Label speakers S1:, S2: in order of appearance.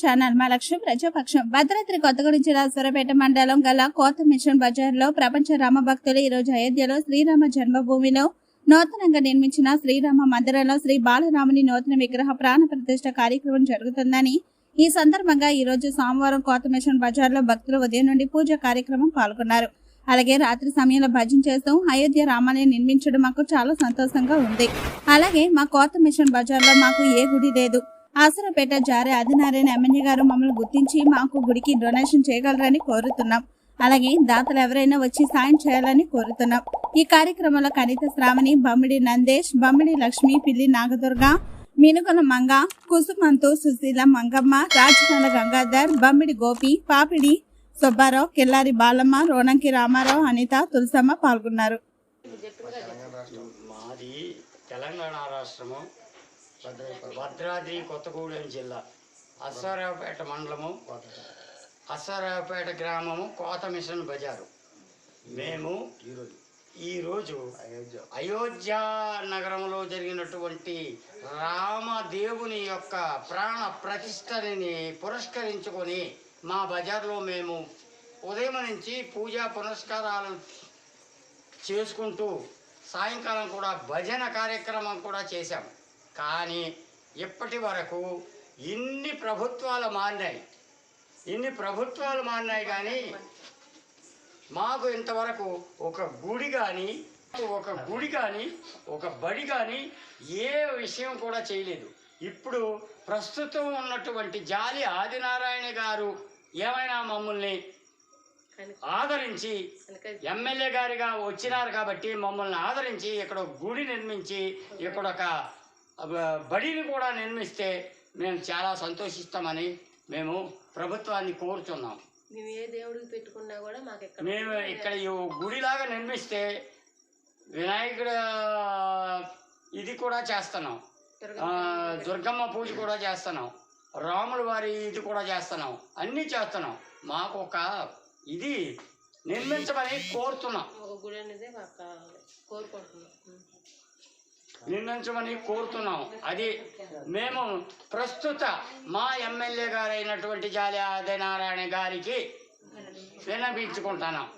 S1: Channel. మా లక్ష్యం ప్రజాపక్షం. భద్రాద్రి కొత్తగూడెం జిల్లా సూరపేట మండలం గల కోత మిషన్ బజార్లో ప్రపంచ రామ భక్తులు ఈ రోజు అయోధ్యలో శ్రీరామ జన్మభూమిలో నూతనంగా నిర్మించిన శ్రీరామ మందిరంలో శ్రీ బాలరాముని నూతన విగ్రహ ప్రాణ ప్రతిష్ట కార్యక్రమం జరుగుతుందని ఈ సందర్భంగా ఈ రోజు సోమవారం కోత మిషన్ బజార్లో భక్తులు ఉదయం నుండి పూజ కార్యక్రమం పాల్గొన్నారు. అలాగే రాత్రి సమయంలో భజన చేస్తూ అయోధ్య రామాలయం నిర్మించడం మాకు చాలా సంతోషంగా ఉంది. అలాగే మా కోత మిషన్ బజార్లో మాకు ఏ గుడి లేదు. ఆసరపేట జారే ఆదినారాయణ ఎమ్మెల్యే గారు మమ్మల్ని గుర్తించి మాకు గుడికి డొనేషన్ చేయగలరని కోరుతున్నాం. అలాగే దాతలు ఎవరైనా వచ్చి సాయం చేయాలని కోరుతున్నాం. ఈ కార్యక్రమంలో కనిత శ్రావణి బమ్మిడి నందేశ్ బమ్మిడి లక్ష్మి పిల్లి నాగదుర్గ మినుగల మంగ కుసుమంతు సుశీల మంగమ్మ రాజకాల గంగాధర్ బమ్మిడి గోపి పాపిడి సుబ్బారావు కిల్లారి బాలమ్మ రోణంకి రామారావు అనిత తులసమ్మ పాల్గొన్నారు.
S2: తెలంగాణ రాష్ట్రము. భద్రాద్రి కొత్తగూడెం జిల్లా. అశ్వరావుపేట మండలము. అశ్వరావుపేట గ్రామము కోత మిషన్ బజారు. మేము ఈరోజు అయోధ్య నగరంలో జరిగినటువంటి రామదేవుని యొక్క ప్రాణ ప్రతిష్టని పురస్కరించుకొని మా బజార్లో మేము ఉదయం నుంచి పూజా పునస్కారాలు చేసుకుంటూ సాయంకాలం కూడా భజన కార్యక్రమం కూడా చేశాం కానీ ఇప్పటి వరకు ఇన్ని ప్రభుత్వాలు మారినాయి. ఇన్ని ప్రభుత్వాలు మారినాయి కానీ మాకు ఇంతవరకు ఒక గుడి కానీ ఒక గుడి కానీ ఒక బడి కానీ ఏ విషయం కూడా చేయలేదు. ఇప్పుడు ప్రస్తుతం ఉన్నటువంటి జాలి ఆదినారాయణ గారు ఏమైనా మమ్మల్ని ఆదరించి ఎమ్మెల్యే గారిగా వచ్చినారు కాబట్టి మమ్మల్ని ఆదరించి ఇక్కడ ఒక గుడి నిర్మించి ఇక్కడ ఒక బడిని కూడా నిర్మిస్తే మేము చాలా సంతోషిస్తామని మేము ప్రభుత్వాన్ని కోరుతున్నాం.
S3: మేము ఏ దేవుడికి పెట్టుకున్నా కూడా మాకు ఎక్కడ
S2: మేము ఇక్కడ ఈ గుడిలాగా నిర్మిస్తే వినాయకుడు ఇది కూడా చేస్తున్నాం. దుర్గమ్మ పూజ కూడా చేస్తున్నాం. రాముల వారి ఇది కూడా చేస్తున్నాం. అన్నీ చేస్తున్నాం. మాకు ఒక ఇది నిర్మించమని కోరుతున్నాం.
S3: ఒక గుడి అనేది కోరుకుంటున్నాం.
S2: నిందించమని కోరుతున్నాం అది మేము ప్రస్తుత మా ఎమ్మెల్యే గారైనటువంటి జాలి ఆదినారాయణ గారికి విన్నపించుకుంటున్నాం